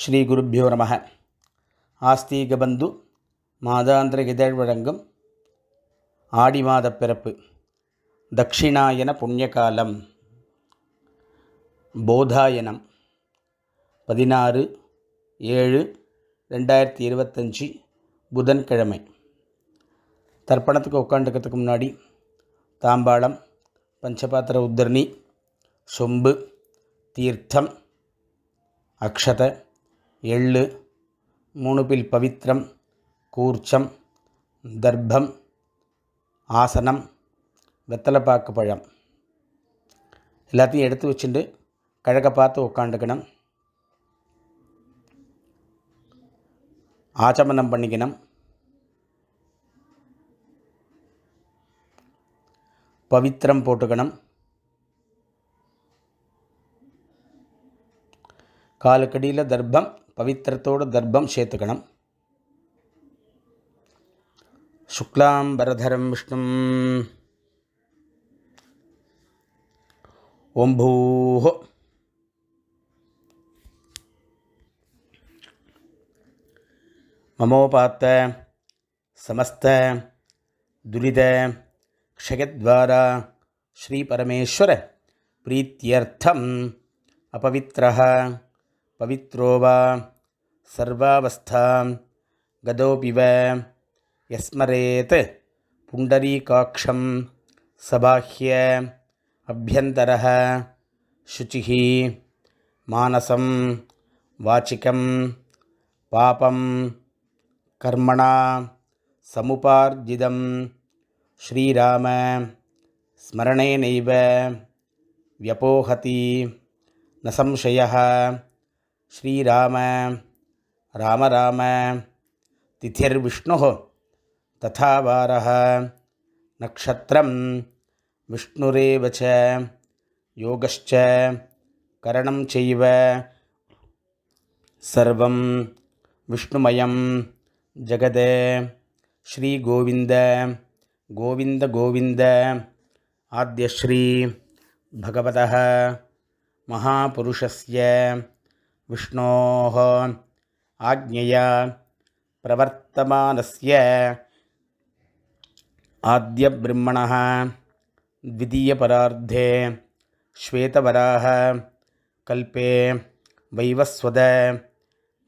ஸ்ரீ குருப்பியோ நம. ஆஸ்தீகபந்து மாதாந்திர இதழ் வழங்கும் ஆடி மாத பிறப்பு தக்ஷிணாயன புண்ணியகாலம் போதாயனம் பதினாறு ஏழு ரெண்டாயிரத்தி இருபத்தஞ்சி புதன்கிழமை. தர்ப்பணத்துக்கு உட்காந்துக்கிறதுக்கு முன்னாடி தாம்பாளம் பஞ்சபாத்திர உத்தரணி சொம்பு தீர்த்தம் அக்ஷத எள்ளு மூணு பில் கூர்ச்சம் தர்ப்பம் ஆசனம் வெத்தலைப்பாக்கு பழம். எல்லாத்தையும் எடுத்து வச்சுட்டு கிழக்க பார்த்து உட்காந்துக்கணும் ஆச்சமனம் பண்ணிக்கணும். பவித்திரம் போட்டுக்கணும். காலுக்கடியில் தர்ப்பம் பவித்திரத்தோடு தர்ப்பம் சேர்த்துக்கணும் சுக்லாம் பரதரம் விஷ்ணும் ஓம் பூஹோ மமோபாத்த சமஸ்த துரித க்ஷயத்வாரா ஸ்ரீபரமேஸ்வர பிரீத்தியர்த்தம் अपवित्रः पवित्रो वा सर्वावस्थां गदोऽपि वा। यस्मरेत् पुण्डरीकाक्षं सबाह्य अभ्यन्तरः शुचिः मानसं वाचिकं पापं कर्मणा समुपार्जितं श्रीराम स्मरणेनैव व्यपोहति। न संशयः। श्रीराम ராம ராம திதிர் விஷ்ணு ததா வாரக நக்ஷத்திரம் விஷ்ணுரேவச்ச யோகச்ச கரணம் செய்வ சர்வம் விஷ்ணுமயம் ஜகதே ஸ்ரீகோவிந்த கோவிந்த கோவிந்த ஆத்யஸ்ரீ பகவத மகாபுருஷஸ்ய விஷ்ணோ आज्ञया प्रवर्तमानस्य आद्यब्रह्मणः द्वितीयपरार्धे श्वेतवराह कल्पे वैवस्वद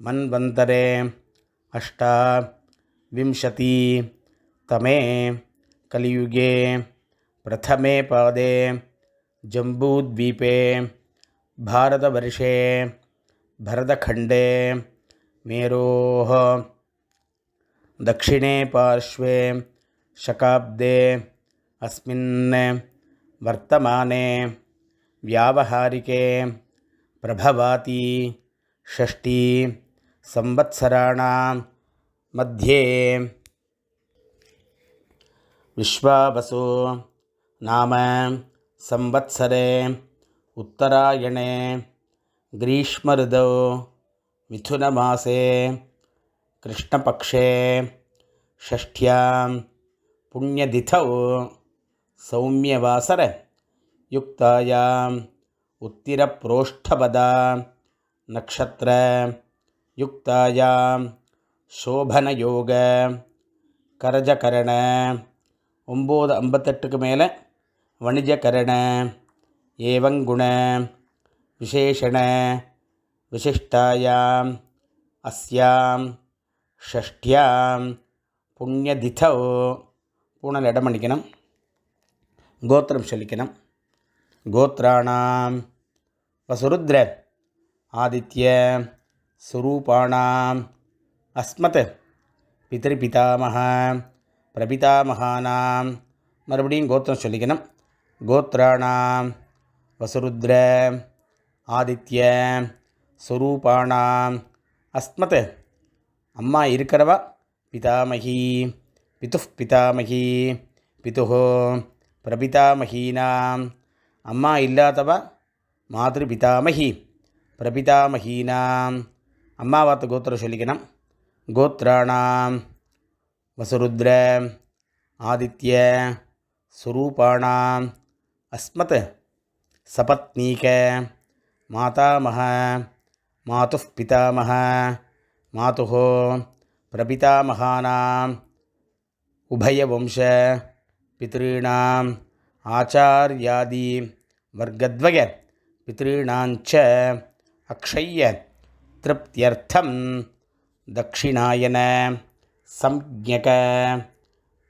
मन्वन्तरे अष्टाविंशति तमे कलियुगे प्रथमे पादे जम्बूद्वीपे भारतवर्षे भरतखण्डे मेरोः दक्षिणे पार्श्वे शकाब्दे अस्मिन् वर्तमाने व्यावहारिके प्रभवाति षष्ठी संवत्सराणां मध्ये। विश्वावसु नाम संवत्सरे उत्तरायणे ग्रीष्मऋतौ मिथुनमासे कृष्णपक्षे षष्ठ्यां पुण्यतिथौ सौम्यवासरयुक्तायाम् उत्तिरप्रोष्ठपदा नक्षत्रयुक्तायां शोभनयोग கரஜகரண ஒம்பது ஐம்பத்தெட்டுக்கு மேலே வணிஜகரண ஏவங்குண விசேஷண விசிஷ்டாயாம் அஸ்யாம் ஷஷ்டியாம் புண்ணியதிதோ பூனல் இடம் பண்ணிக்கணும் கோத்திரம் சொல்லிக்கணும் கோத்ராணாம் வசுருத்ர ஆதித்ய சுரூபாணாம் அஸ்மத் பிதிருபிதாமக பிரபிதாமகானாம் மறுபடியும் கோத்திரம் சொல்லிக்கணும் கோத்ராணாம் வசுருத்ர ஆதித்ய ஸ்வரூபாணாம் அஸ்மத் அம்மா இருக்கிறவா பிதாமகி பிது பிதாமகி பிது பிரபிதாமகீனாம் அம்மா இல்லாதவா மாதிரி பிதாமகி பிரபிதாமகீனாம் அம்மாவாத்த கோத்திரம் சொல்லிக்கணும் கோத்ராணாம் வசுருத்ர ஆதித்ய சுரூபாணாம் அஸ்மத் சபத்னீக மாதாமக மாது பிதாமக மாது பிரபிதாமகானாம் உபயவம்ச பித்ருணாம் ஆச்சாரியாதி வர்க்கத்வய பித்ருணாஞ்ச அக்ஷய்ய திருப்தியர்த்தம் தட்சிணாயன சம்ஞக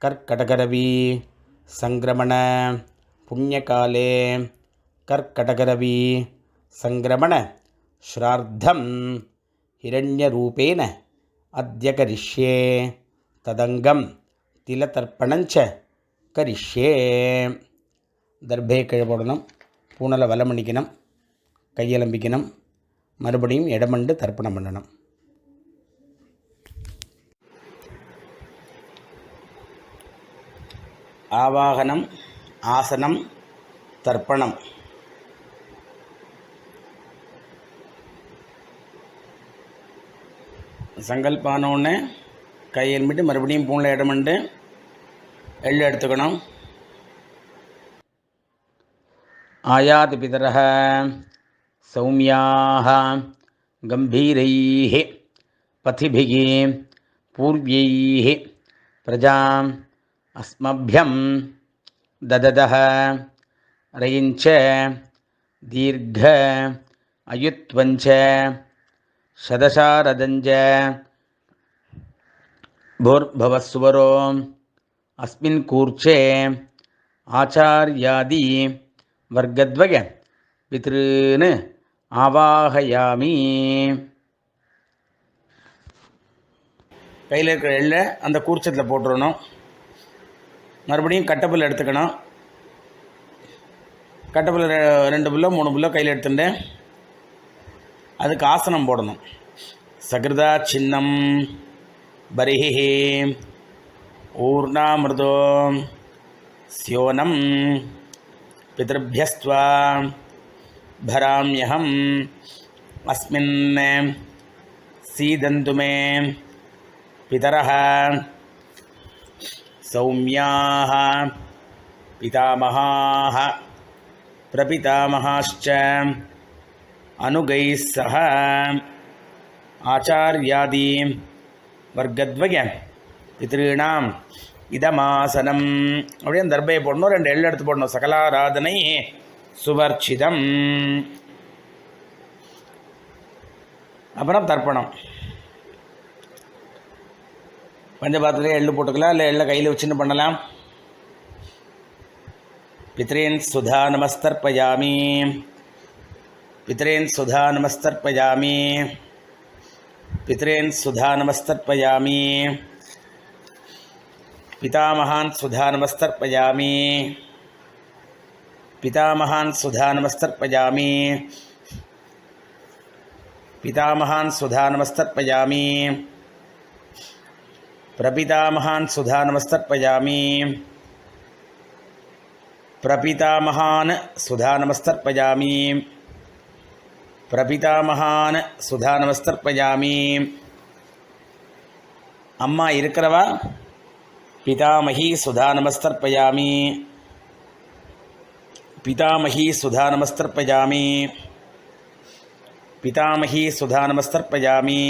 கர்க்கடகரவி சங்கிரமண புண்ணியகாலே கர்க்கடகரவி சங்கிரமண. ஸ்ரார்த்தம் ஹிரண்யரூபேன அத்திய கரிஷ்யே. ததங்கம் திலதர்ப்பணஞ்ச கரிஷ்யே. தர்பே கிழப்படணும் பூனலை வலமணிக்கணும் கையலம்பிக்கணும். மறுபடியும் இடமண்டு தர்ப்பணம் பண்ணணும். ஆவாகனம் ஆசனம் தர்ப்பணம். சங்கல்பானோடனே கையெலும்பிட்டு மறுபடியும் பூனில் இடமண்டு எள்ளு எடுத்துக்கணும் ஆயாதி பிதரः சௌமியாः गम्भीरैः पथिभिः पूर्व्यैः प्रजाम् अस्मभ्यं दददः रयिञ्च दीर्घ अयुत्वञ्च शदशारदञ्च भूर्भवस्वरो अस्मिन् कूर्चे आचार्यादि वर्गद्वय पितॄन् ஆவாகயாமி கையில் இருக்கிற எள்ளை அந்த கூர்ச்சத்தில் போட்டுடணும் மறுபடியும் கட்டப்புல் எடுத்துக்கணும் கட்டப்புல் ரெண்டு புல்லோ மூணு புல்லோ கையில் எடுத்துட்டு அதுக்கு ஆசனம் போடணும். சகிருதா சின்னம் பரிஹி ஊர்ணாமிருதோ ஸ்யோனம் பிதர்பியஸ்துவா பராமியகம் அஸ்மின் சீதந்து மே பிதரः सौम्याः पितामहाः प्रपितामहाश्च அனுகை சக ஆச்சாரியாதி வர்க்கத்வய பித்ருணாம் இதமாசனம். அப்படியே அந்த தர்பையை போடணும் ரெண்டு எள்ளு எடுத்து போடணும். சகலாராதனை சுவர்ச்சிதம். அப்புறம் தர்ப்பணம். பஞ்சபாத்திரே எள்ளு போட்டுக்கலாம் இல்லை எள்ளை கையில் வச்சுன்னு பண்ணலாம். பித்ரேன் சுதா நமஸ்தர்ப்பயாமி. पितरेन् सुधा नमस्तर्पयामि। पितरेन् सुधा नमस्तर्पयामि। पितामहान् सुधा नमस्तर्पयामि। पितामहान सुधा नमस्तर्पयामि। पितामहान सुधा नमस्तर्पयामि। प्रपितामहान सुधा नमस्तर्पयामि। प्रपितामहान सुधा नमस्तर्पयामि। பிரபிதாமகான் சுதா நமஸ்தர்ப்பயாமி அம்மா இருக்கிறவா पितामही सुधा नमस्तर्पयामि पितामही सुधा नमस्तर्पयामि पितामही सुधा नमस्तर्पयामि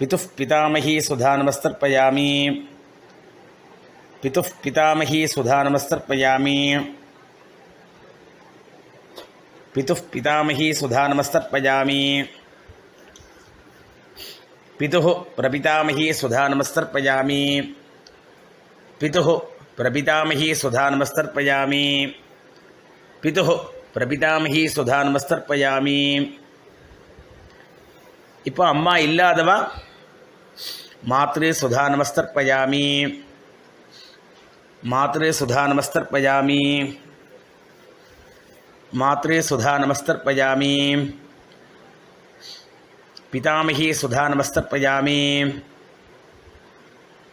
पितुः पितामही सुधा नमस्तर्पयामि पितुः पितामही सुधा नमस्तर्पयामि பிதுः பிதாமகி சுதா நமஸ்தர்ப்பயாமி பிதுः பிரபிதாமகி சுதா நமஸ்தர்ப்பயாமி பிதுः பிரபிதாமகி சுதா நமஸ்தர்ப்பயாமி பிதுः பிரபிதாமகி சுதா நமஸ்தர்ப்பயாமி இப்போ அம்மா இல்லாதவா மாத்ரு சுதா நமஸ்தர்ப்பயாமி மாத்ரு சுதா நமஸ்தர்ப்பயாமி मात्रे सुधा नमस्तर्पयामी। पितामही सुधा नमस्तर्पयामी।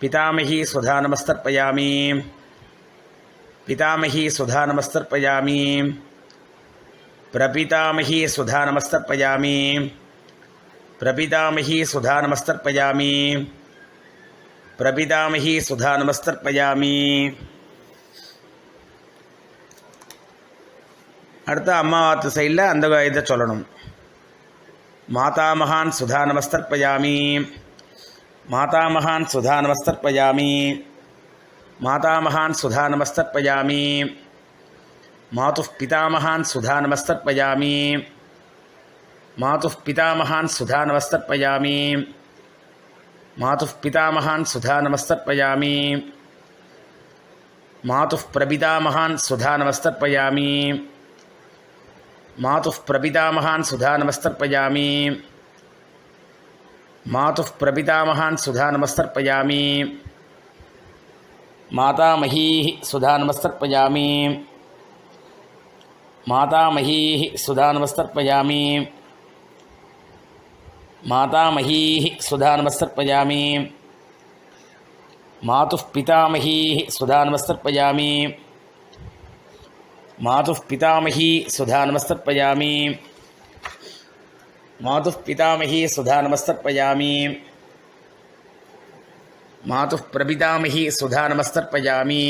पितामही सुधा नमस्तर्पयामी। पितामही सुधा नमस्तर्पयामी। प्रपितामही सुधा नमस्तर्पयामी। प्रपितामही सुधा नमस्तर्पयामी। प्रपितामही सुधा नमस्तर्पयामी। அடுத்து அம்மாவாத்து சைடில் அந்த இதை சொல்லணும். மாதாமகான் சுதா நமஸ்தர்ப்பயாமி. மாதாமகான் சுதா நமஸ்தர்ப்பயாமி. மாதாமகான் சுதா நமஸ்தர்ப்பயாமி. மாது பிதாமகான் சுதா நமஸ்தர்ப்பயாமி. மாது பிதாமகான் சுதா நமஸ்தர்ப்பயாமி. மாது பிதாமகான் சுதா நமஸ்தர்ப்பயாமி. மாது பிரபிதாமகான் சுதா நமஸ்தர்ப்பயாமி. मातुः प्रपितामहान् सुधानमस्तर्पयामि मातुः प्रपितामहान् सुधानमस्तर्पयामि मातामहीः सुधानमस्तर्पयामि मातामहीः सुधानमस्तर्पयामि मातामहीः सुधानमस्तर्पयामि मातुः पितामहीः सुधानमस्तर्पयामि मातु पितामही सुधा नमस्तर्पयामि मातु पितामही सुधा नमस्तर्पयामि मातु प्रपितामही सुधा नमस्तर्पयामि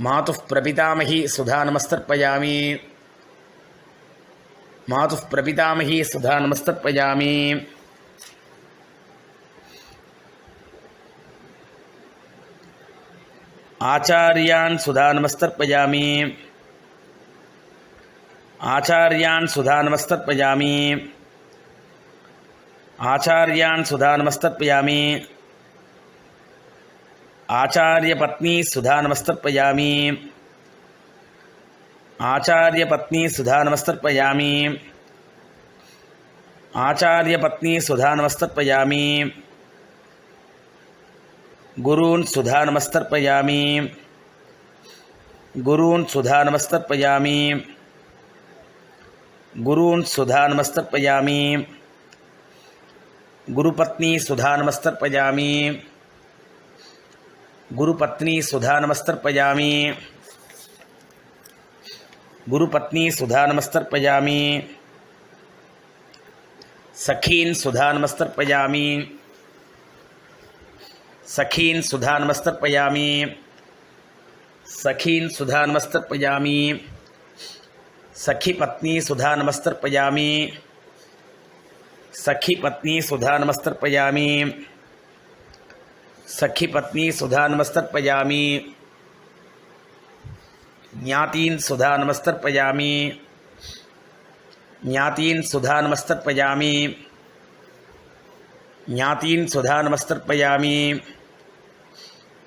मातु प्रपितामही सुधा नमस्तर्पयामी मातु प्रपितामही सुधा नमस्तर्पयामि आचार्यान् सुधानमस्तर्पयामि। आचार्यान् सुधानमस्तर्पयामि। आचार्यान् सुधानमस्तर्पयामि। आचार्यपत्नी सुधानमस्तर्पयामि। आचार्यपत्नी सुधानमस्तर्पयामि। आचार्यपत्नी सुधानमस्तर्पयामि। गुरून् सुधानमस्तर्पयामि। गुरून् सुधानमस्तर्पयामि। गुरून् सुधानमस्तर्पयामि। गुरुपत्नी सुधानमस्तर्पयामि। गुरुपत्नी सुधानमस्तर्पयामि। गुरुपत्नी सखीन् सुधानमस्तर्पयामि। सखीन सुधा नमस्तर्पयामी सखीन सुधा नमस्तर्पयामी सखी पत्नी सुधा नमस्तर्पयामी सखी पत्नी सुधा नमस्तर्पयामी सखी पत्नी सुधा नमस्तर्पयामी ज्ञातीन सुधा नमस्तर्पयामी ज्ञातीन सुधा नमस्तर्पयामी ज्ञातीन सुधा नमस्तर्पयामी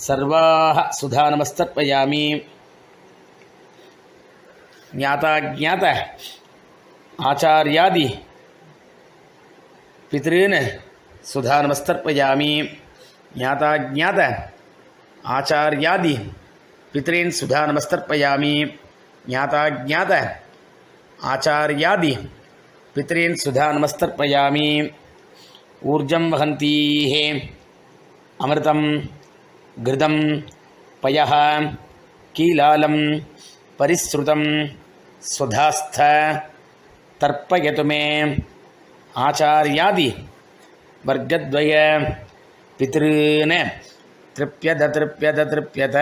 सर्वाः सुधानमस्तर्पयामि। ज्ञाताज्ञात आचार्यादि पितॄन् सुधानमस्तर्पयामि। ज्ञाताज्ञात आचार्यादि पितॄन् सुधानमस्तर्पयामि। ज्ञाताज्ञात आचार्यादि पितॄन् सुधानमस्तर्पयामि। ऊर्जं वहन्तीः। अमृतं கிருதம் பய கீலாலம் பரிஸ்ருதம் ஸ்வதாஸ்த தர்ப்பயதுமே ஆச்சாரியாதி வர்க்கத்வய பித்ருன்னு திருப்யத திருப்பியத திருப்யத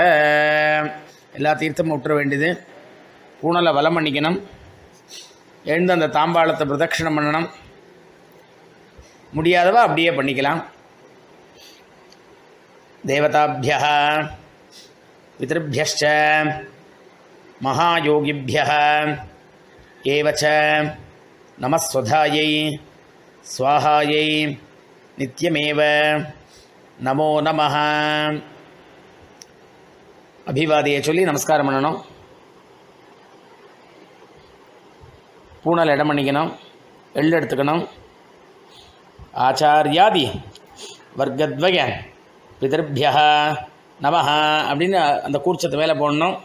எல்லா தீர்த்தமும் விட்டுற வேண்டியது. கூணலை வலம் பண்ணிக்கணும். எழுந்து அந்த தாம்பாளத்தை பிரதட்சிணம் பண்ணணும். முடியாதவா அப்படியே பண்ணிக்கலாம். देवताभ्य पितृभ्यश्च महायोगिभ्यः एव च नमस्वधायै स्वाहायै नित्यमेव नमो नमः। அபிவாதியை சொல்லி நமஸ்காரம் பண்ணணும் பூனல் இடம் பண்ணிக்கணும் எள் எடுத்துக்கணும் ஆச்சாரியாதி வர்க்கத்வய பிதர்பியா நமஹ அப்படின்னு அந்த கூர்ச்சத்து மேலே போடணும்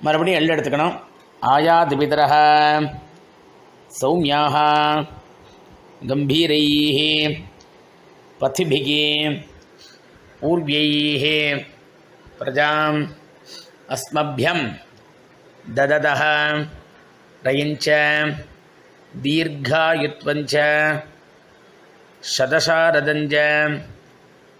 மறுபடியும் எள்ளு எடுத்துக்கணும் ஆயாது பிதரः சௌமியாக கம்பீரைः पथिभिः पूर्व्यैः प्रजाम् अस्मभ्यं दददः रयञ्च दीर्घायुत्वञ्च शतशारदञ्च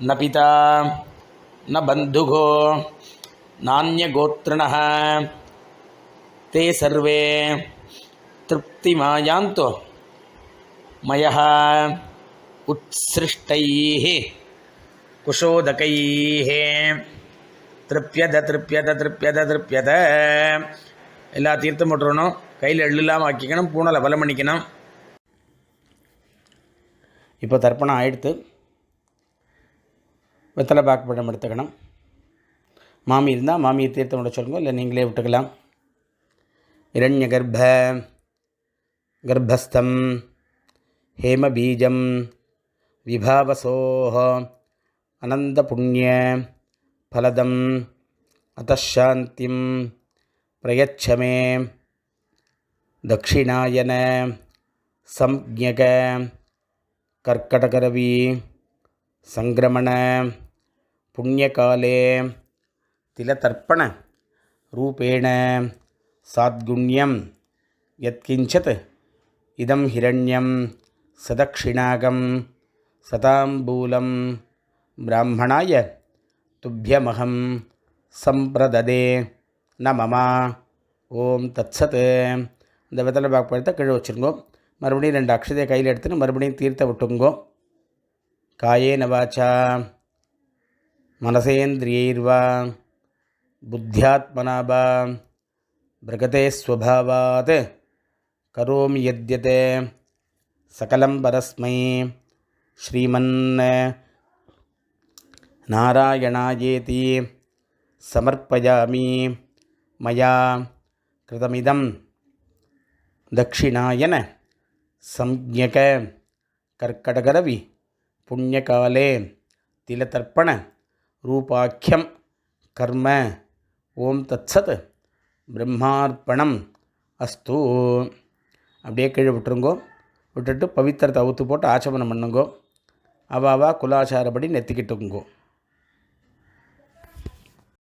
ந பிதா ந பந்துகோ நானியகோத்திரண தே சர்வே திருப்திமாயாந்தோ मयः उत्सृष्टैः कुशोदकैः திருப்பியத திருப்பியத திருப்பியத திருப்பியத எல்லா தீர்த்தம் போட்டுறணும் கையில் எள்ளுலாம் ஆக்கிக்கணும் பூனலை பலம் பண்ணிக்கணும் இப்போ தர்ப்பணம் ஆயிடுத்து வெத்தலை பேக் பழம் எடுத்துக்கணும். மாமி இருந்தால் மாமியை தீர்த்தம் விட சொல்லுங்க இல்லை நீங்களே விட்டுக்கலாம். இரண்ய கர்ப்ப கர்ப்பஸ்தம் ஹேமபீஜம் விபாவசோஹ அனந்த புண்ணிய பலதம் அத்தாந்திம் பிரயச்சமே தட்சிணாயன சம்யக கர்க்கடகரவி சங்கிரமண पुण्यकाले तिलतर्पणरूपेण साद्गुण्यं यत्किञ्चित् इदं हिरण्यं सदक्षिणागं सताम्बूलं ब्राह्मणाय तुभ्यमहं सम्प्रददे न मम ஓம் தத்சத் இந்த வெத்தலை பாக்கு பழத்தை கீழே வச்சுருங்கோ மறுபடியும் ரெண்டு அக்ஷதையை கையில் எடுத்துன்னு மறுபடியும் தீர்த்த விட்டுங்கோ காயேன வாச்சா மனசேந்திரியைர்வா புத்தியாத்மனாபா பிரகதே ஸ்வபாவாத் கரோமி யத்யதே சகலம் பரஸ்மை ஸ்ரீமன் நாராயணாயேதி சமர்ப்பயாமி மயா கிருதமிதம். தட்சிணாயன சம்யக கர்க்கடகரவி புண்ணியகாலே திலதர்ப்பண ரூபாக்கியம். கர்ம. ஓம் தத்சத். பிரம்மார்ப்பணம். அஸ்து. அப்படியே கீழே விட்டுருங்கோ. விட்டுட்டு பவித்திரத்தை அவுத்து போட்டு ஆச்சமனம் பண்ணுங்கோ. அவாவா குலாச்சாரப்படி நெத்திக்கிட்டுங்கோ.